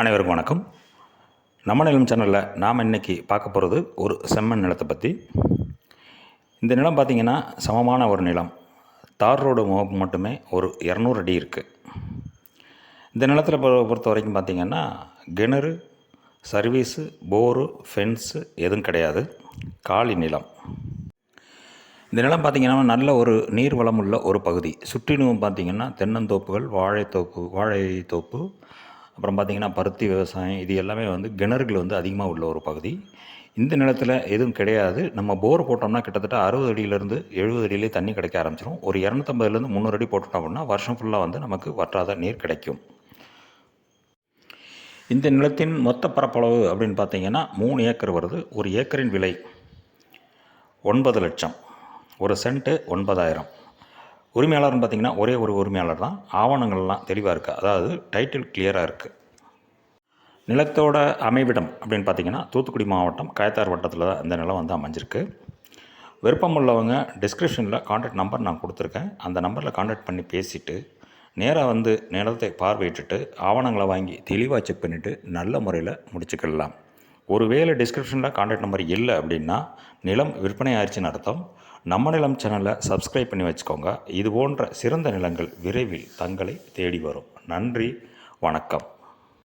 அனைவருக்கும் வணக்கம். நம்ம நிலம் சேனலில் நாம் இன்னைக்கு பார்க்க போகிறது ஒரு செம்மண் நிலத்தை பற்றி இந்த நிலம் பார்த்திங்கன்னா சமமான ஒரு நிலம். தார் ரோடு முகப்பு மட்டுமே ஒரு இரநூறு அடி இருக்குது இந்த நிலத்தில் பொறுத்த வரைக்கும் பார்த்திங்கன்னா கிணறு சர்வீஸு போரு ஃபென்ஸு எதுவும் கிடையாது. காலி நிலம். இந்த நிலம் பார்த்திங்கன்னா நல்ல ஒரு நீர் வளம் உள்ள ஒரு பகுதி. சுற்றிலும் பார்த்திங்கன்னா தென்னந்தோப்புகள் வாழைத்தோப்பு வாழைத்தோப்பு அப்புறம் பார்த்திங்கன்னா பருத்தி விவசாயம் இது எல்லாமே வந்து கிணறுகள் வந்து அதிகமாக உள்ள ஒரு பகுதி. இந்த நிலத்தில் எதுவும் கிடையாது. நம்ம போர் போட்டோம்னா கிட்டத்தட்ட அறுபது அடியிலேருந்து எழுபது அடியிலே தண்ணி கிடைக்க ஆரம்பிச்சிடும் ஒரு இரநூத்தம்பதுலேருந்து முந்நூறு அடி போட்டுட்டோம் அப்படின்னா வருஷம் ஃபுல்லாக வந்து நமக்கு வற்றாத நீர் கிடைக்கும். இந்த நிலத்தின் மொத்த பரப்பளவு அப்படின்னு பார்த்தீங்கன்னா மூணு ஏக்கர் வருது. ஒரு ஏக்கரின் விலை ஒன்பது லட்சம். ஒரு சென்ட்டு ஒன்பதாயிரம். உரிமையாளர்னு பார்த்தீங்கன்னா ஒரே ஒரு உரிமையாளர் தான். ஆவணங்கள்லாம் தெளிவாக இருக்குது அதாவது டைட்டில் கிளியராக இருக்குது நிலத்தோட அமைவிடம் அப்படின்னு பார்த்தீங்கன்னா தூத்துக்குடி மாவட்டம் கயத்தார் வட்டத்தில் தான் இந்த நிலம் வந்து அமைஞ்சிருக்கு. விருப்பம் உள்ளவங்க டிஸ்கிரிப்ஷனில் காண்டாக்ட் நம்பர் நான் கொடுத்துருக்கேன். அந்த நம்பரில் காண்டாக்ட் பண்ணி பேசிவிட்டு நேராக வந்து நிலத்தை பார்வையிட்டுட்டு ஆவணங்களை வாங்கி தெளிவாக செக் பண்ணிவிட்டு நல்ல முறையில் முடிச்சுக்கலாம். ஒருவேளை டிஸ்கிரிப்ஷனில் காண்டாக்ட் நம்பர் இல்லை அப்படின்னா நிலம் விற்பனை ஆயிடுச்சுன்னு அர்த்தம். நம்ம நிலம் சேனலை சப்ஸ்கிரைப் பண்ணி வச்சுக்கோங்க. இது போன்ற சிறந்த நிலங்கள் விரைவில் தங்களை தேடி வரும். நன்றி வணக்கம்.